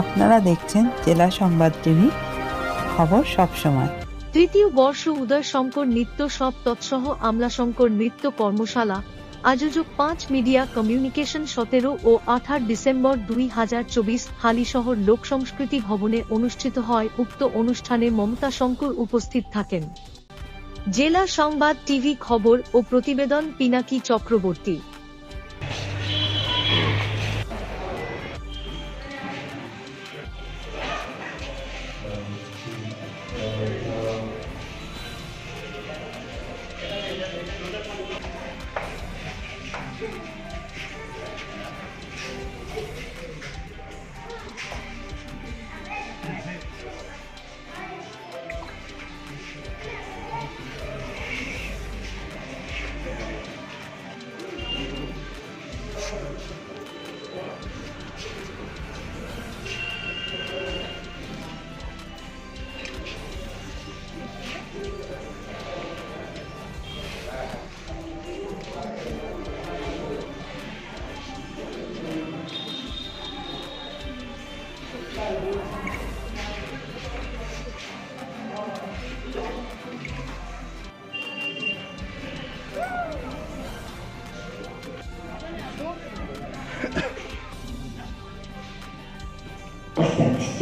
আপনারা দেখছেন জেলা সংবাদ টিভি, খবর সবসময় তৃতীয় বর্ষ উদয় শঙ্কর নৃত্য সব তৎসহ আমলাশঙ্কর নৃত্য কর্মশালা, আয়োজক পাঁচ মিডিয়া কমিউনিকেশন সতেরো ও আঠার ডিসেম্বর দুই হাজার চব্বিশ হালিশহর লোক সংস্কৃতি ভবনে অনুষ্ঠিত হয় উক্ত অনুষ্ঠানে মমতা শঙ্কর উপস্থিত থাকেন। জেলা সংবাদ টিভি খবর ও প্রতিবেদন পিনাকি চক্রবর্তী।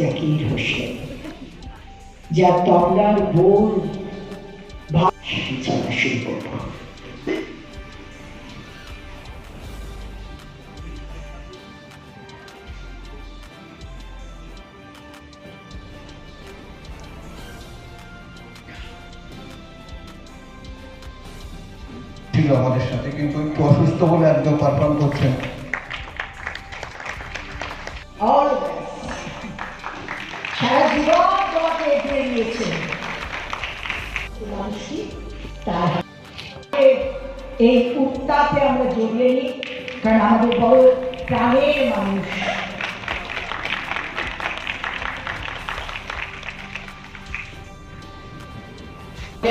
জাকির হোসেন যা তবলার বোল এই উত্তাপে আমরা জড়িয়ে নিই, কারণ আমাদের বড় প্রাণের মানুষ।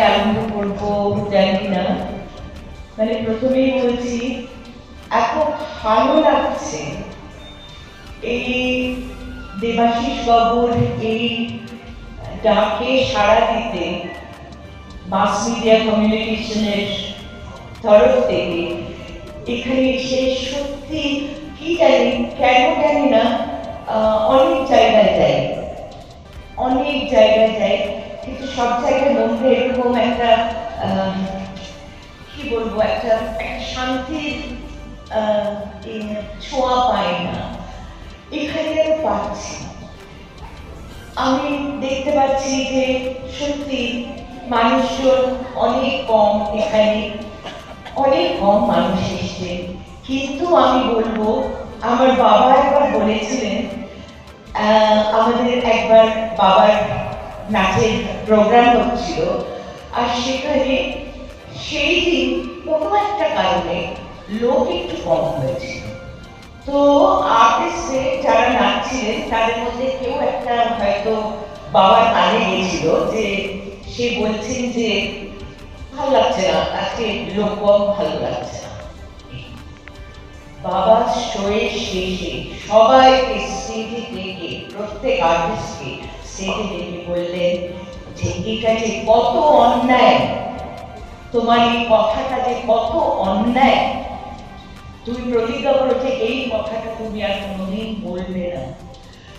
আরম্ভ করব, জানি না। মানে প্রথমেই বলছি, এত ভালো লাগছে এই দেবাশিস বাবুর এই ডাকে সাড়া দিতে মাস মিডিয়া কমিউনিকেশনের তরফ এখানে এসে সত্যি কি জানি, কেন জানি না অনেক জায়গায় যাই। অনেক জায়গায় যাই, কিন্তু সব জায়গার মধ্যে এরকম একটা কি বলব, একটা একটা শান্তির ছোঁয়া পাই না। এখানে আমি পাচ্ছি আমি দেখতে পাচ্ছি যে সত্যি মানুষজন অনেক কম এখানে। অনেক কম মানুষ এসছে। কিন্তু আমি বলব, আমার বাবা একবার বলেছিলেন আমাদের একবার বাবার নাচের প্রোগ্রাম হচ্ছিল। আর সেখানে সেই দিন কোনো একটা কারণে লোক একটু কম হয়েছিল। তো আর্টিস্টে যারা নাচছিলেন, তাদের মধ্যে কেউ একটা হয়তো বাবার কানে গেছিল যে সে বলছেন যে ভালো লাগছে না। ভালো লাগছে না। শোয়ের শেষে ডেকে প্রত্যেক আর্টিস্টকে ডেকে বললেন, যে এটা যে কত অন্যায়। তোমার এই কথাটা যে কত অন্যায়। তুমি প্রতিজ্ঞা করো যে এই কথাটা তুমি আর কোনোদিন বলবে না।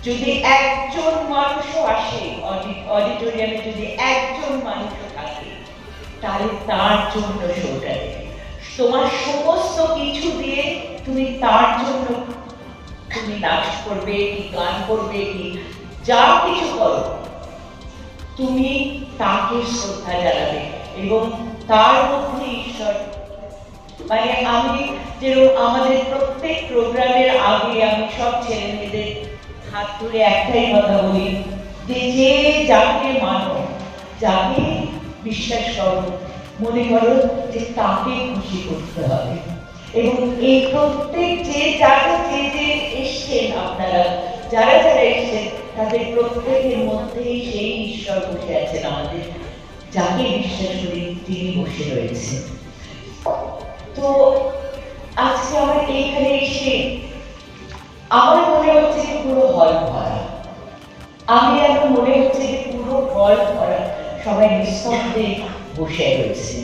যদি একজন মানুষও আসে অডিটোরিয়ামে যদি একজন মানুষও তাহলে তার জন্য দেবে তোমার সমস্ত কিছু দিয়ে তুমি তার জন্য তুমি নাচ করবে, কি গান করবে, কি যা কিছু করো, তুমি তাকে শ্রদ্ধা জানাবে এবং তার মধ্যে ঈশ্বর। মানে আমি যেরকম আমাদের প্রত্যেক প্রোগ্রামের আগে আমি সব ছেলে মেয়েদের হাত ধরে একটাই কথা বলি যে যে যাকে মানো, যাকে বিশ্বাস করো, মনে করো যে তাকে খুশি করতে হবে। এবং এই প্রত্যেক যে যারা যে যে এসছেন আপনারা, যারা যারা এসছেন, তাদের প্রত্যেকের মধ্যেই সেই ঈশ্বর বসে আছেন আমাদের। যাকে বিশ্বাস করি তিনি বসে রয়েছে তো আজকে আমার এইখানে এসে আমার মনে হচ্ছে যে পুরো হল ভরা। আমি এখন মনে হচ্ছে যে পুরো হল ভরা। সবাই নিঃশব্দে বসে রয়েছে।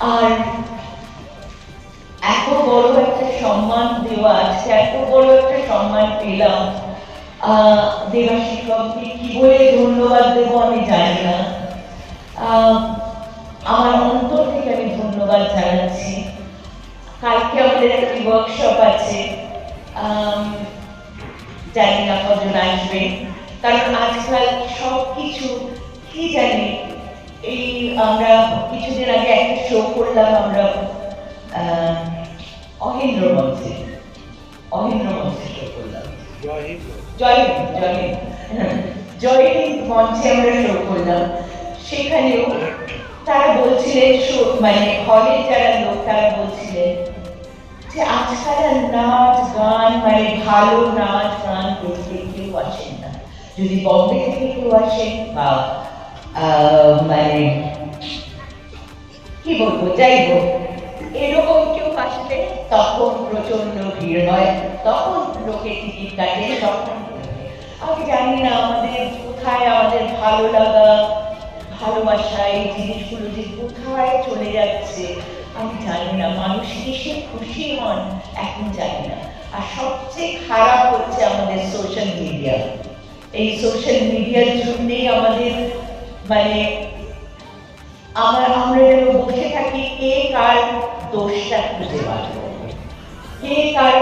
আর এত বড় একটা সম্মান দেওয়া আছে এত বড় একটা সম্মান পেলাম। আহ, দেবাশিসককে কি বলে ধন্যবাদ দেবো আমি জানি না। আমার অন্তর থেকে আমি ধন্যবাদ জানাচ্ছি। কালকে আমাদের একটি ওয়ার্কশপ আছে। জানি না কজন আসবে। কারণ আজকাল সব কিছু কি জানি? এই আমরা কিছুদিন আগে একটা শো করলাম আমরা অহেন্দ্র মঞ্চে। অহেন্দ্র মঞ্চে শো করলাম। জয় হিন্দ, জয় জয় মঞ্চে আমরা শো করলাম। সেখানেও তারা বলছিলেন মানে হলে যারা লোক, তারা বলছিলেন যে আজকাল নাচ গান মানে ভালো নাচ গান দেখতে কেউ আসেন না। যদি বম্বে থেকে কেউ আসেন বা মানে কি বলব, যাই হোক, এরকম কেউ আসলে তখন প্রচণ্ড ভিড় হয়, তখন লোকে টিকিট কাটে, তখন আমি জানি না আমাদের কোথায় আমাদের ভালো লাগা ভালোবাসা এই জিনিসগুলো যে কোথায় চলে যাচ্ছে, আমি জানি না, মানুষ কিসে খুশি হন, এখন জানি না। আর সবচেয়ে খারাপ হচ্ছে আমাদের সোশ্যাল মিডিয়া এই সোশ্যাল মিডিয়ার জন্যেই আমাদের মানে আমরা আমরা যেন বসে থাকি, কে কার দোষটা খুঁজে বার করব? কে কার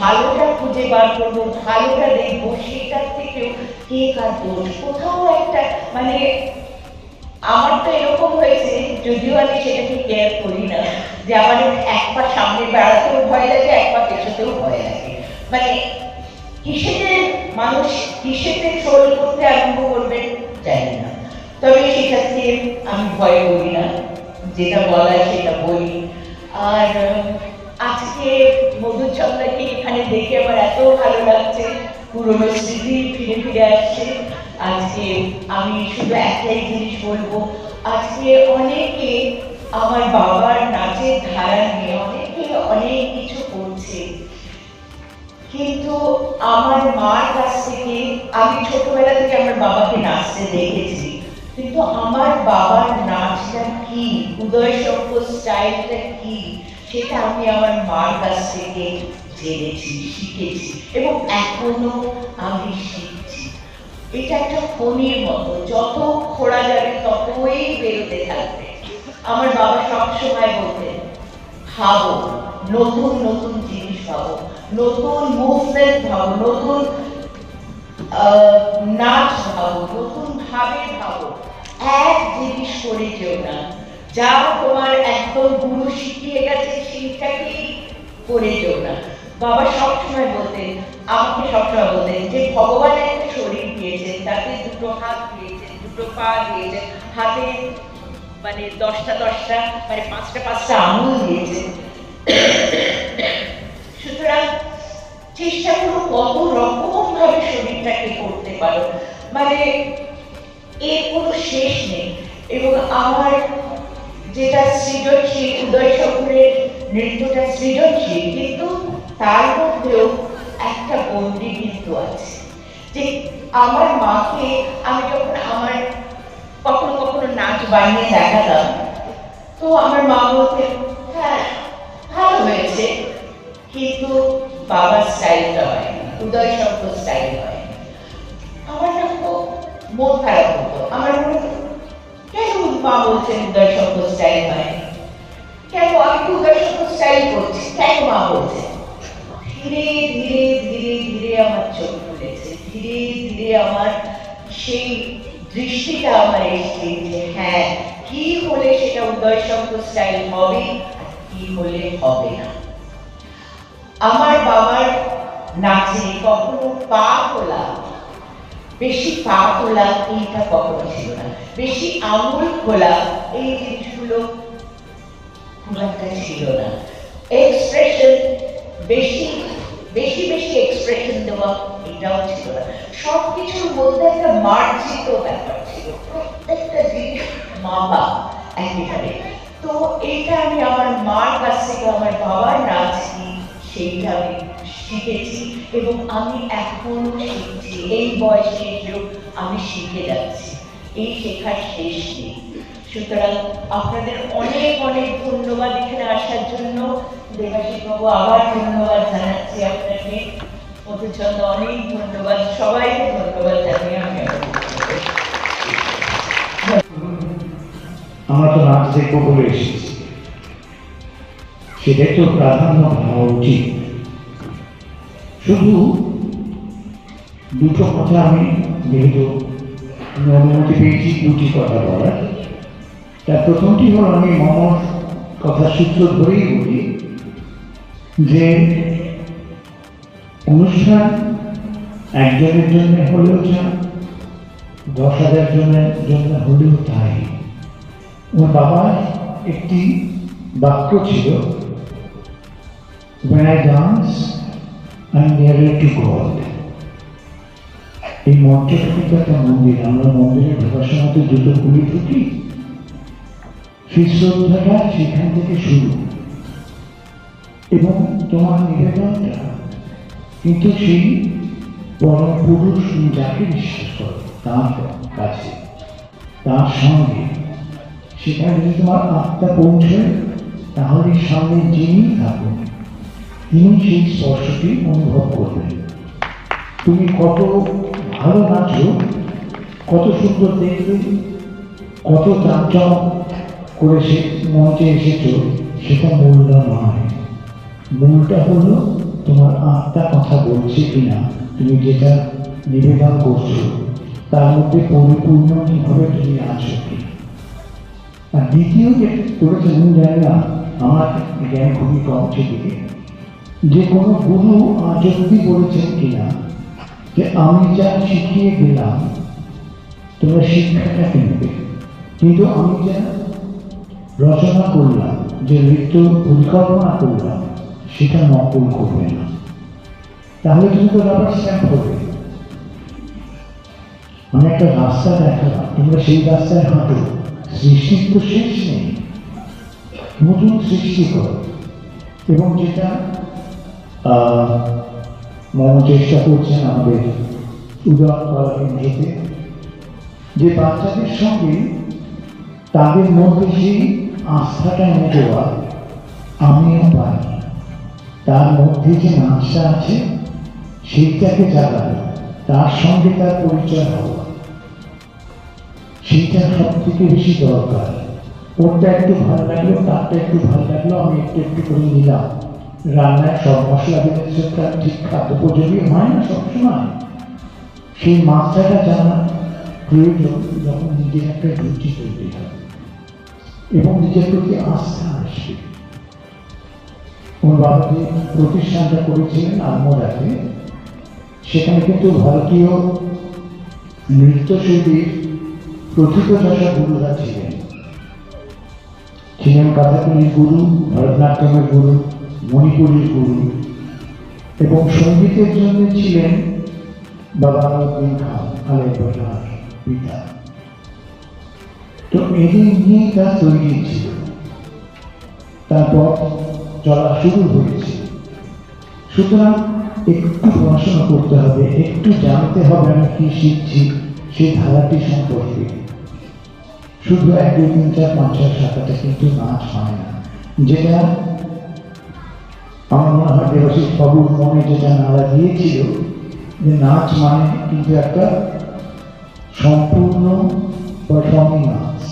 ভালোটা খুঁজে বার করব? ভালোটা দেখব? সেটার থেকেও কে কার দোষ? কোথাও একটা মানে আমার তো এরকম হয়েছে, যদিও আমি সেটাকে কেয়ার করি না, যে আমার এক পা সামনে বেড়াতেও ভয় লাগে, এক পা পেছতেও ভয় লাগে। মানে কিসেতে মানুষ কিসেতে ট্রোল করতে আরম্ভ করবেন জানি না। সেটাকে আমি ভয় করি না, যেটা বলার সেটা বলি। আর, আজকে মধুচন্দ্রাকে এখানে দেখে আমার এত ভালো লাগছে, পুরোনো স্মৃতি ফিরে ফিরে আসছে। আজকে আমি শুধু একটাই জিনিস বলব, আজকে অনেকে আমার বাবার নাচের ধারা নিয়ে অনেকে অনেক কিছু করছে কিন্তু আমার মার কাছ থেকে আমি ছোটবেলা থেকে আমার বাবাকে নাচতে দেখেছি। কিন্তু আমার বাবার নাচটা কি? উদয় শঙ্কর স্টাইলটা কি? সেটা আমি আমার মার কাছ থেকে জেনেছি, শিখেছি এবং এখনও আমি শিখছি। এটা একটা ফোনের মতো, যত খোড়া যাবে ততই বেরোতে থাকবে। আমার বাবা সবসময় বলতেন, ভাবো, নতুন নতুন জিনিস ভাবো, নতুন মুভমেন্ট ভাবো, নতুন নাচ ভাবো, নতুন ভাবে ভাবো। এক জিনিস করে যেও না। যা তোমার একদম গুরু শিখিয়ে গেছে সেইটাকেই করে যেও না। বাবা সবসময় বলতেন, আমাকে সবসময় বলতেন যে ভগবান একটা শরীর দিয়েছেন, তাতে দুটো হাত দিয়েছেন, দুটো পা দিয়েছেন, হাতে মানে দশটা দশটা মানে পাঁচটা পাঁচটা আঙুল দিয়েছেন। সুতরাং চেষ্টা করো কত রকম ভাবে শরীরটাকে করতে পারো। মানে শেষ নেই। এবং আমার যেটা সৃজনশীল উদয় শঙ্করের নৃত্যটা সৃজনশীল, কিন্তু তার মধ্যেও একটা গণ্ডি কিন্তু আছে। যে আমার মাকে আমি যখন আমার কখনো কখনো নাচ বানিয়ে দেখাতাম, তো আমার মা বলতেন হ্যাঁ ভালো হয়েছে, কিন্তু বাবার স্টাইলটা হয় উদয় শঙ্কর স্টাইল হয় আমার না খুব মন খারাপ হতো আমার কেন মা বলছেন শঙ্কর স্টাইল হয় কেন আমি তো শঙ্কর স্টাইল করছি? কেন মা বলছেন ধীরে ধীরে ধীরে ধীরে আমার চোখ খুলেছে। ধীরে ধীরে আমার সেই দৃষ্টিটা আমার এসছে যে হ্যাঁ কি হলে সেটা উদয় শঙ্কর স্টাইল হবে কি হলে হবে না? আমার বাবার নাচে কখনো পা তোলা বেশি পা তোলা এইটা কখনো ছিল না বেশি আঙুল খোলা এই জিনিসগুলো খুব একটা ছিল না। এক্সপ্রেশন বেশি বেশি বেশি এক্সপ্রেশন দেওয়া এটাও ছিল না। সব কিছুর মধ্যে একটা মার্জিত ব্যাপার ছিল। প্রত্যেকটা জিনিস মাপা একেবারে তো এইটা আমি আমার মার কাছ থেকে, আমার বাবার নাচ কি, সেইটা আমি শিখেছি এবং আমি এখনও শিখছি এই বয়সে এসেও আমি শিখে যাচ্ছি। এই শেখার শেষ নেই। সুতরাং আপনাদের অনেক অনেক ধন্যবাদ এখানে আসার জন্য। দেবাশিস বাবু, আবার ধন্যবাদ জানাচ্ছি আপনাকে। মধুচন্দ্র অনেক ধন্যবাদ। সবাইকে ধন্যবাদ জানিয়ে আমি আমার তো নাচ দেখব বলে এসেছি, সেটাই তো প্রাধান্য হওয়া উচিত। শুধু দুটো কথা আমি যেহেতু অনুমতি পেয়েছি দুটি কথা বলার। তার প্রথমটি হল আমি মমর কথা সূত্র ধরেই বলি যে অনুষ্ঠান একজনের জন্য হলেও যা দশ হাজার জনের জন্য হলেও তাই। ওর বাবার একটি বাক্য ছিল When I dance, I'm nearer to God. এই মঞ্চটা কিন্তু একটা মন্দির। আমরা মন্দিরে ঢোকার সময় জুতো খুলে ঢুকি। সেই সেখান থেকে শুরু। এবং তোমার নিবেদনটা কিন্তু সেই পরম পুরুষ যাকে বিশ্বাস করো, তার কাছে, তার সঙ্গে। সেখানে যদি তোমার আত্মা পৌঁছয়, তাহলে সামনে যিনি থাকুন। তিনি সেই স্পর্শটি অনুভব করবেন তুমি কত ভালো নাচো, কত সুন্দর দেখবে, কত চাঞ্চল করে সে মঞ্চে এসেছ, সেটা মূল্য নয়। মূলটা হলো তোমার আত্মা কথা বলছে কিনা। তুমি যেটা নিবেদন করছ, তার মধ্যে পরিপূর্ণ কীভাবে তুমি আছো আর দ্বিতীয় যে জানি না, আমার জ্ঞান খুবই কম সেদিকে যে কোনো গুরু অব্দি বলেছেন কিনা? যে আমি যা শিখিয়ে দিলাম, তোমরা শিক্ষাটা কিনবে কিন্তু আমি যা রচনা করলাম, যে নৃত্য পরিকল্পনা করলাম, সেটা নকল করবে না। তাহলে কিন্তু রাবার স্ট্যাম্প হবে। আমি একটা রাস্তা দেখালাম, তোমরা সেই রাস্তায় হাঁটো। সৃষ্টির তো শেষ নেই। নতুন সৃষ্টি করো। এবং যেটা মম চেষ্টা করছেন আমাদের উদাহরণ করা যে বাচ্চাদের সঙ্গে তাদের মধ্যে সেই আস্থাটা এনে দেওয়া আমিও পাই তার মধ্যে যে নাচটা আছে, সেইটাকে জাগানো তার সঙ্গে তার পরিচয় হওয়া সেইটা সব থেকে বেশি দরকার। ওরটা একটু ভালো লাগল, তারটা একটু ভালো লাগল, আমি একটু একটু করে নিলাম। রান্নায় সব মশলা বেঁধেছে তার ঠিক খাদ্য উপযোগী হয় না সবসময়? সেই মাত্রাটা জানা প্রয়োজন যখন নিজের একটা রুচি তৈরি হয় এবং নিজের প্রতি আস্থা আসবে ওর বাবা যে প্রতিষ্ঠানটা করেছিলেন আলমোড়াতে। সেখানে কিন্তু ভারতীয় নৃত্যশৈলীর প্রথিতযশা গুরুরা ছিলেন। ছিলেন কথাকলির গুরু, ভরতনাট্যমের গুরু মণিপুরীর গুরু এবং সঙ্গীতের জন্য ছিলেন বাবা আলাউদ্দিন খান পিতা। তো এদের নিয়েই তার তৈরি ছিল। তারপর চলা শুরু হয়েছে। সুতরাং একটু পড়াশোনা করতে হবে, একটু জানতে হবে আমি কি শিখছি সেই ধারাটি সম্পর্কে। শুধু এক, দুই, তিন, চার, পাঁচ, ছয় সাতটা কিন্তু নাচ হয় না। যেটা আমার মনে হয় দেবাশিস বাবুর মনে যেটা নাড়া দিয়েছিল। যে নাচ মানে কিন্তু একটা সম্পূর্ণ পারফর্মিং নাচ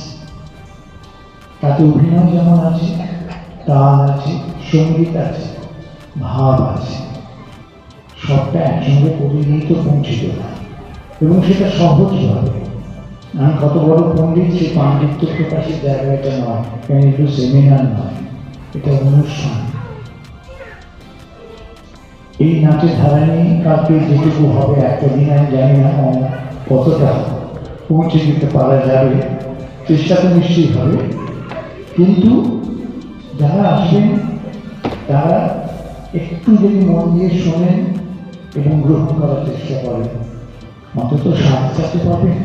তাতে অভিনয় যেমন আছে, তাল আছে, সংগীত আছে, ভাব আছে। সবটা একসঙ্গে করে নিয়ে তো পৌঁছে দেওয়া এবং সেটা সহজভাবে আমি কত বড় পণ্ডিত, সেই পাণ্ডিত্য প্রকাশের জায়গাটা নয়। একটু সেমিনার নয়। এটা অনুষ্ঠান। এই নাচের ধারা নিয়ে কালকে যেটুকু হবে একটা দিন আমি জানি না কতটা পৌঁছে দিতে পারা যাবে। চেষ্টা তো নিশ্চয়ই হবে। কিন্তু যারা আসবেন তারা একটু যদি মন দিয়ে শোনেন এবং গ্রহণ করার চেষ্টা করেন, অন্তত সাথে সাথে পাবেন।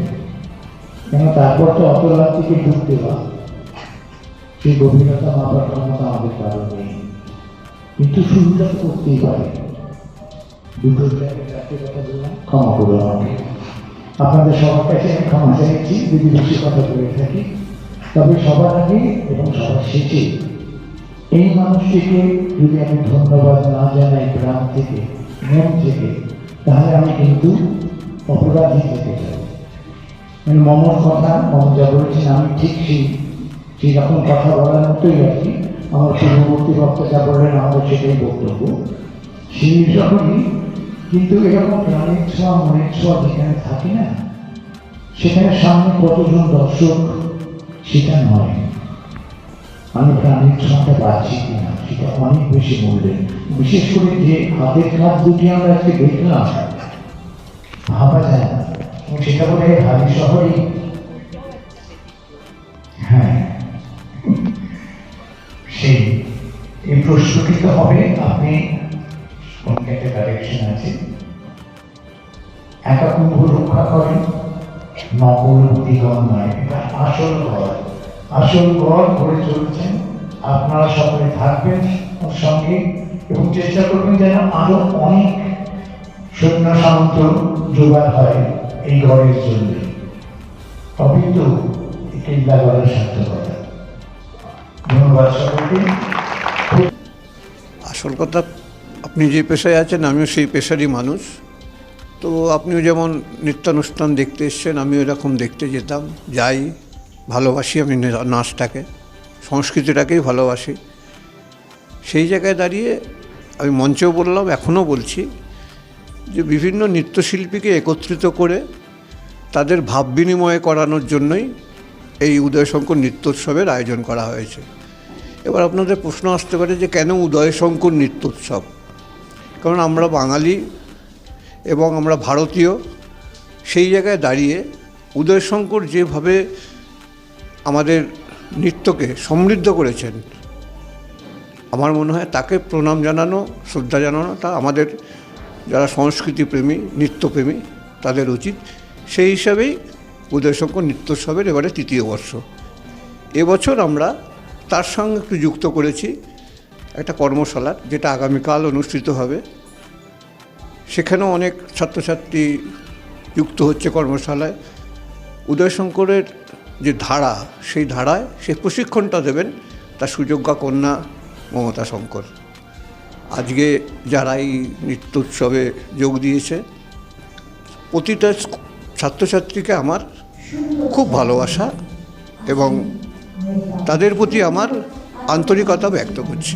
কেন তারপর তো অত রাত থেকে ঢুকতে দেওয়া। সেই গভীরতা মাপার ক্ষমতা আমাদের কারও নেই। কিন্তু তো করতেই পারে ক্ষমা করো আমাকে আপনাদের সবার কাছে আমি ক্ষমা চাইছি যদি বেশি কথা বলে থাকি। তবে সবার আগে এবং সবার শেষে, এই মানুষটিকে যদি আমি ধন্যবাদ না জানাই গ্রাম থেকে, মন থেকে, তাহলে আমি কিন্তু অপরাধী থেকে যাব মানে মমর কথা মম যা বলেছেন, আমি ঠিক সেই সেই রকম কথা বলার মতোই আর আমার পূর্ববর্তী বক্তা যা বললেন, আমাদের সেটাই বক্তব্য। সেই রকমই কিন্তু এরকম প্রাণের ছোঁয়া মনের ছোঁয়া যেখানে থাকে না, সেখানে সামনে কতজন দর্শক সেটা নয়। আমি প্রাণের ছোঁয়াটা পাচ্ছি কিনা সেটা অনেক বেশি মূল্যের। বিশেষ করে যে হাতের কাজ দুটি আমরা আজকে দেখলাম, ভাবা যায় না। সেটা বলে হালি শহরেই। হ্যাঁ। সেই, এই প্রশ্নটি তো হবে, আপনি কোনটা একটা কারেকশন আছে। একা কুম্ভ রক্ষা করেন নকল বুদ্ধিগণ নয়, এটা আসল ঘর। আসল ঘর করে চলছেন আপনারা সকলে থাকবেন ওর সঙ্গে এবং চেষ্টা করবেন যেন আরও অনেক সৈন্য সামন্ত জোগাড় হয় এই ঘরের জন্য। তবেই তো কেল্লা গড়ার সার্থকতা। ধন্যবাদ সকলকে। আসল কথা আপনি যে পেশায় আছেন, আমিও সেই পেশারই মানুষ। তো আপনিও যেমন নৃত্যানুষ্ঠান দেখতে এসছেন, আমিও এরকম দেখতে যেতাম। যাই, ভালোবাসি আমি নাচটাকে, সংস্কৃতিটাকেই ভালোবাসি। সেই জায়গায় দাঁড়িয়ে আমি মঞ্চেও বললাম, এখনও বলছি যে বিভিন্ন নৃত্যশিল্পীকে একত্রিত করে তাদের ভাব বিনিময় করানোর জন্যই এই উদয়শঙ্কর নৃত্যোৎসবের আয়োজন করা হয়েছে। এবার আপনাদের প্রশ্ন আসতে পারে যে কেন উদয়শঙ্কর নৃত্যোৎসব? কারণ আমরা বাঙালি এবং আমরা ভারতীয়, সেই জায়গায় দাঁড়িয়ে উদয়শঙ্কর যেভাবে আমাদের নৃত্যকে সমৃদ্ধ করেছেন, আমার মনে হয় তাকে প্রণাম জানানো, শ্রদ্ধা জানানোটা আমাদের যারা সংস্কৃতিপ্রেমী, নৃত্যপ্রেমী, তাদের উচিত। সেই হিসাবেই উদয়শঙ্কর নৃত্যোৎসবের এবারে তৃতীয় বর্ষ। এবছর আমরা তার সঙ্গে একটু যুক্ত করেছি। একটা কর্মশালার যেটা আগামীকাল অনুষ্ঠিত হবে। সেখানেও অনেক ছাত্রছাত্রী যুক্ত হচ্ছে কর্মশালায়। উদয়শঙ্করের যে ধারা, সেই ধারায় সে প্রশিক্ষণটা দেবেন তার সুযোগ্যা কন্যা মমতা শঙ্কর। আজকে যারা এই নৃত্য উৎসবে যোগ দিয়েছে, প্রতিটা ছাত্রছাত্রীকে আমার খুব ভালোবাসা এবং তাদের প্রতি আমার আন্তরিকতা ব্যক্ত করছি।